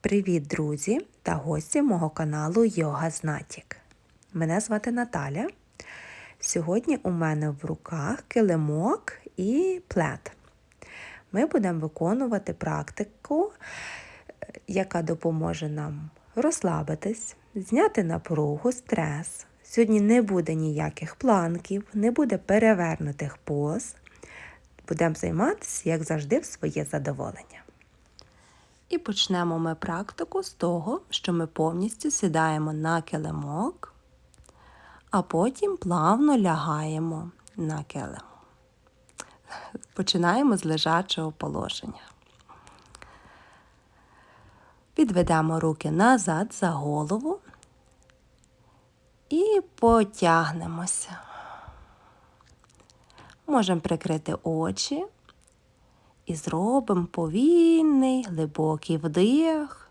Привіт, друзі та гості мого каналу Йога Знатік. Мене звати Наталя. Сьогодні у мене в руках килимок і плед. Ми будемо виконувати практику, яка допоможе нам розслабитись, зняти напругу, стрес. Сьогодні не буде ніяких планків, не буде перевернутих поз. Будемо займатися, як завжди, в своє задоволення. І почнемо ми практику з того, що ми повністю сідаємо на килимок, а потім плавно лягаємо на килим. Починаємо з лежачого положення. Підведемо руки назад за голову і потягнемося. Можемо прикрити очі і зробимо повільний глибокий вдих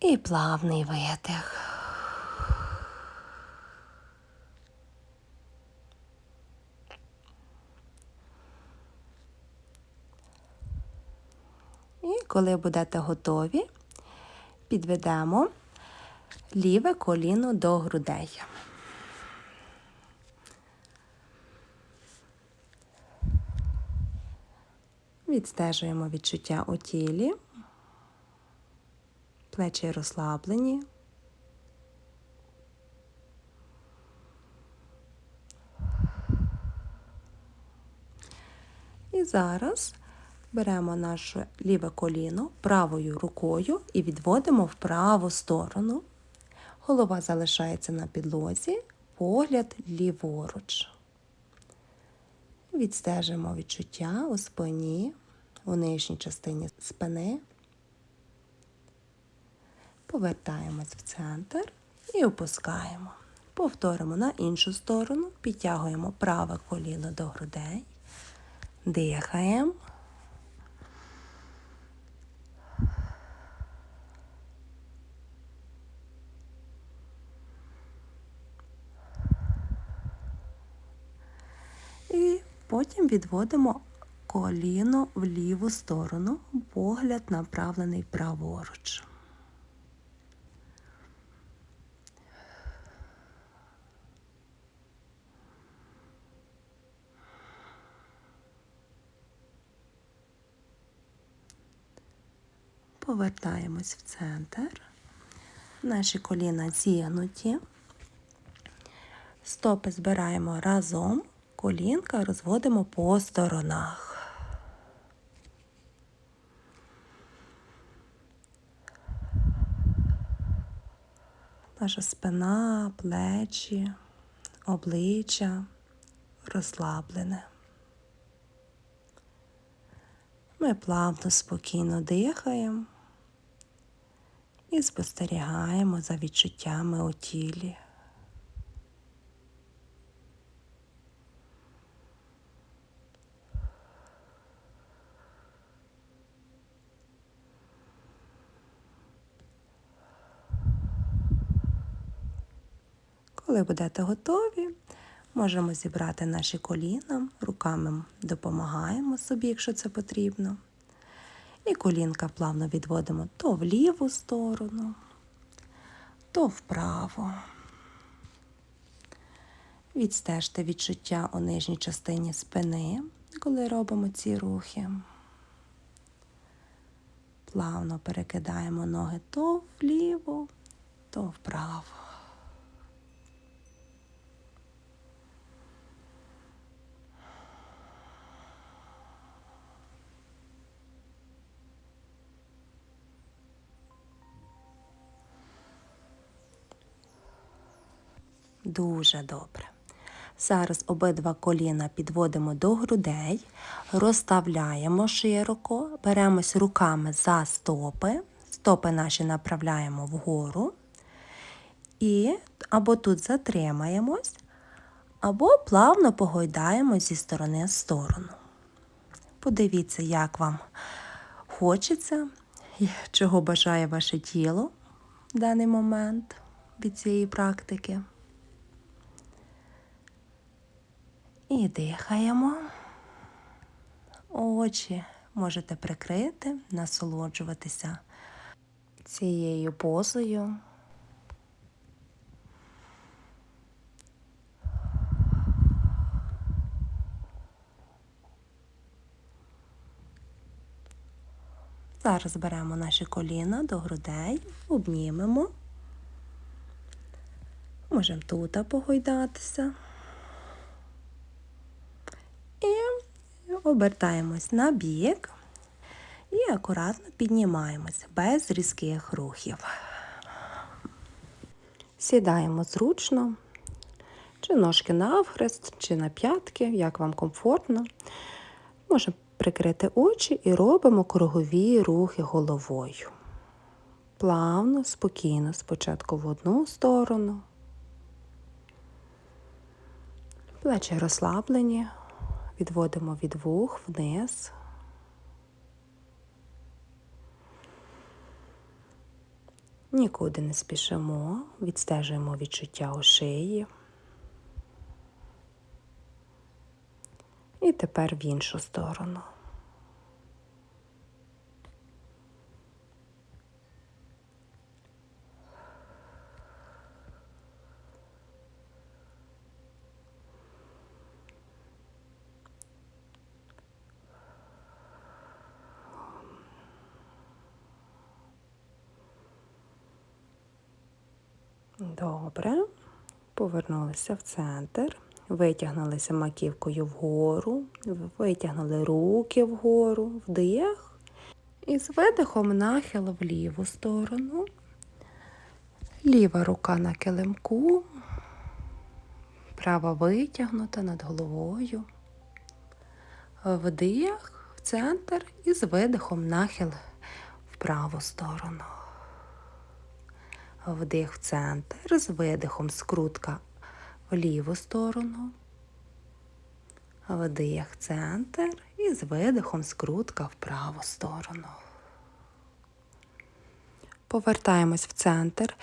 і плавний видих. І коли будете готові, підведемо ліве коліно до грудей. Відстежуємо відчуття у тілі, плечі розслаблені. І зараз беремо наше ліве коліно правою рукою і відводимо в праву сторону. Голова залишається на підлозі, погляд ліворуч. Відстежимо відчуття у спині, у нижній частині спини. Повертаємось в центр і опускаємо. Повторимо на іншу сторону, підтягуємо праве коліно до грудей, дихаємо. І потім відводимо коліно в ліву сторону, погляд направлений праворуч. Повертаємось в центр. Наші коліна зігнуті. Стопи збираємо разом, колінка розводимо по сторонах. Наша спина, плечі, обличчя розслаблене. Ми плавно, спокійно дихаємо і спостерігаємо за відчуттями у тілі. Коли будете готові, можемо зібрати наші коліна, руками допомагаємо собі, якщо це потрібно. І колінка плавно відводимо то в ліву сторону, то вправо. Відстежте відчуття у нижній частині спини, коли робимо ці рухи. Плавно перекидаємо ноги то вліво, то вправо. Дуже добре. Зараз обидва коліна підводимо до грудей, розставляємо широко, беремось руками за стопи, стопи наші направляємо вгору. І або тут затримаємось, або плавно погойдаємо зі сторони в сторону. Подивіться, як вам хочеться, чого бажає ваше тіло в даний момент від цієї практики. І дихаємо. Очі можете прикрити, насолоджуватися цією позою. Зараз беремо наші коліна до грудей, обнімемо. Можемо тут погойдатися. І обертаємось на бік і акуратно піднімаємося без різких рухів. Сідаємо зручно, чи ножки навхрест, чи на п'ятки, як вам комфортно. Можемо прикрити очі і робимо кругові рухи головою. Плавно, спокійно, спочатку в одну сторону. Плечі розслаблені, відводимо від вух вниз. Нікуди не спішимо, відстежуємо відчуття у шиї. І тепер в іншу сторону. Добре. Повернулися в центр, витягнулися маківкою вгору, витягнули руки вгору, вдих. І з видихом нахил в ліву сторону. Ліва рука на килимку, права витягнута над головою. Вдих в центр і з видихом нахил в праву сторону. Вдих в центр, з видихом скрутка в ліву сторону. Вдих в центр і з видихом скрутка в праву сторону. Повертаємось в центр.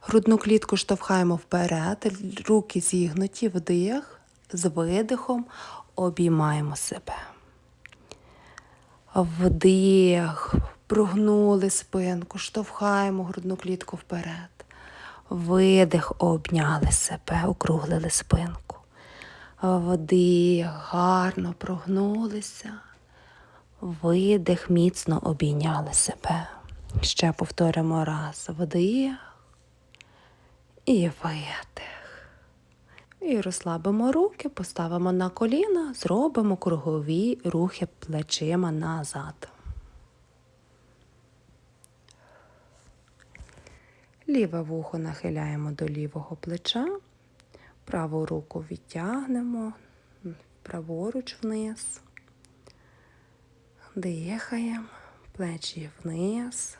Грудну клітку штовхаємо вперед, руки зігнуті, вдих, з видихом обіймаємо себе. Вдих, прогнули спинку, штовхаємо грудну клітку вперед. Видих, обняли себе, округлили спинку. Вдих, гарно прогнулися. Видих, міцно обійняли себе. Ще повторимо раз. Вдих і видих. І розслабимо руки, поставимо на коліна, зробимо кругові рухи плечима назад. Ліве вухо нахиляємо до лівого плеча, праву руку відтягнемо, праворуч вниз, дихаємо, плечі вниз.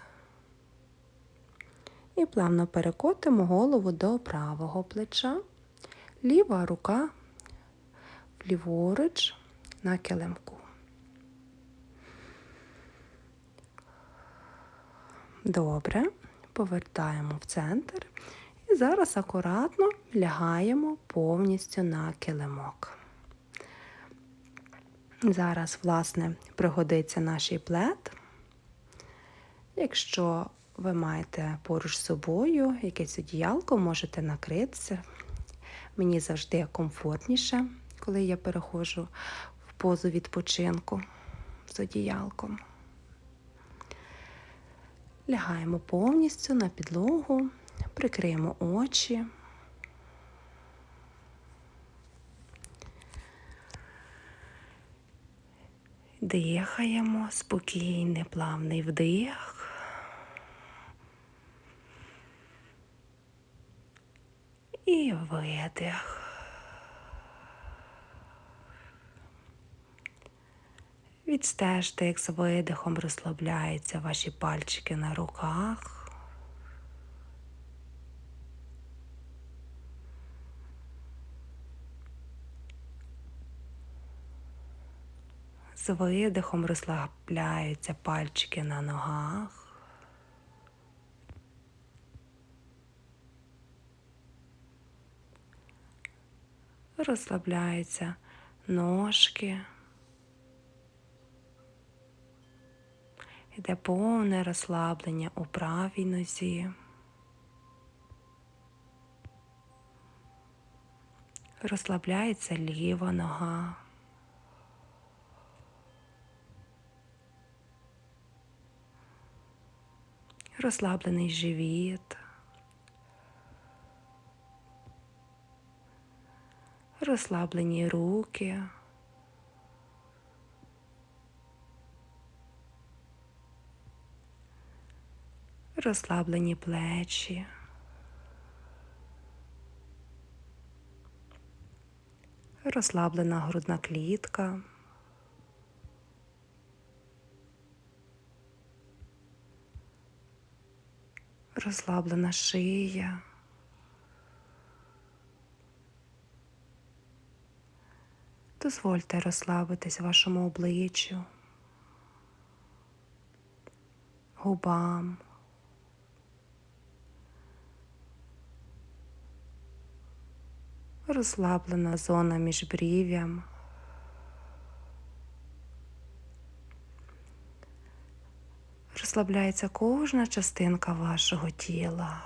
І плавно перекотимо голову до правого плеча, ліва рука вліворуч на килимку. Добре повертаємо в центр і зараз акуратно лягаємо повністю на килимок. Зараз, власне, пригодиться наш плед. Якщо ви маєте поруч з собою якесь одіялко, можете накритися. Мені завжди комфортніше, коли я переходжу в позу відпочинку з одіялком. Лягаємо повністю на підлогу, прикриємо очі. Дихаємо, спокійний, плавний вдих. І видих. Відстежте, як з видихом розслабляються ваші пальчики на руках. З видихом розслабляються пальчики на ногах. Розслабляються ножки. Йде повне розслаблення у правій нозі. Розслабляється ліва нога. Розслаблений живіт. Розслаблені руки. Розслаблені плечі. Розслаблена грудна клітка. Розслаблена шия. Дозвольте розслабитись вашому обличчю, губам. Розслаблена зона між брів'ям. Розслабляється кожна частинка вашого тіла.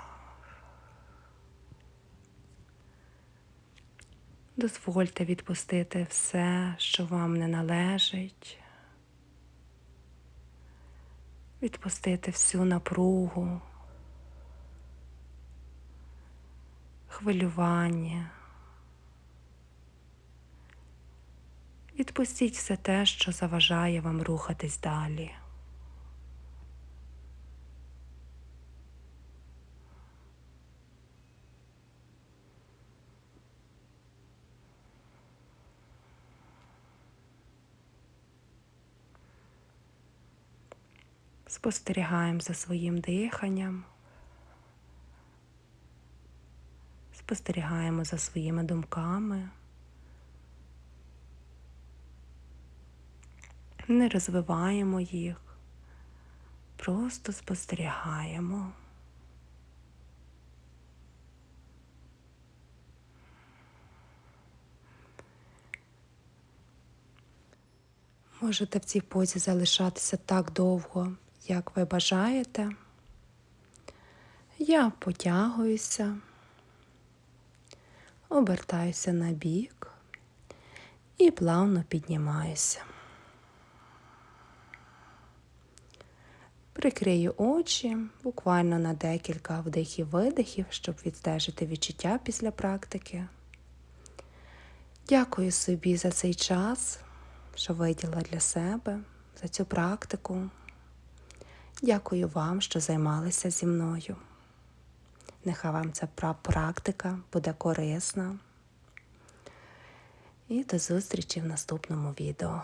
Дозвольте відпустити все, що вам не належить. Відпустити всю напругу, хвилювання. Відпустіть все те, що заважає вам рухатись далі. Спостерігаємо за своїм диханням, спостерігаємо за своїми думками, не розвиваємо їх, просто спостерігаємо. Можете в цій позі залишатися так довго, як ви бажаєте. Я потягуюся, обертаюся на бік і плавно піднімаюся. Прикрию очі буквально на декілька вдихів-видихів, щоб відстежити відчуття після практики. Дякую собі за цей час, що виділа для себе, за цю практику. Дякую вам, що займалися зі мною. Нехай вам ця практика буде корисна. І до зустрічі в наступному відео.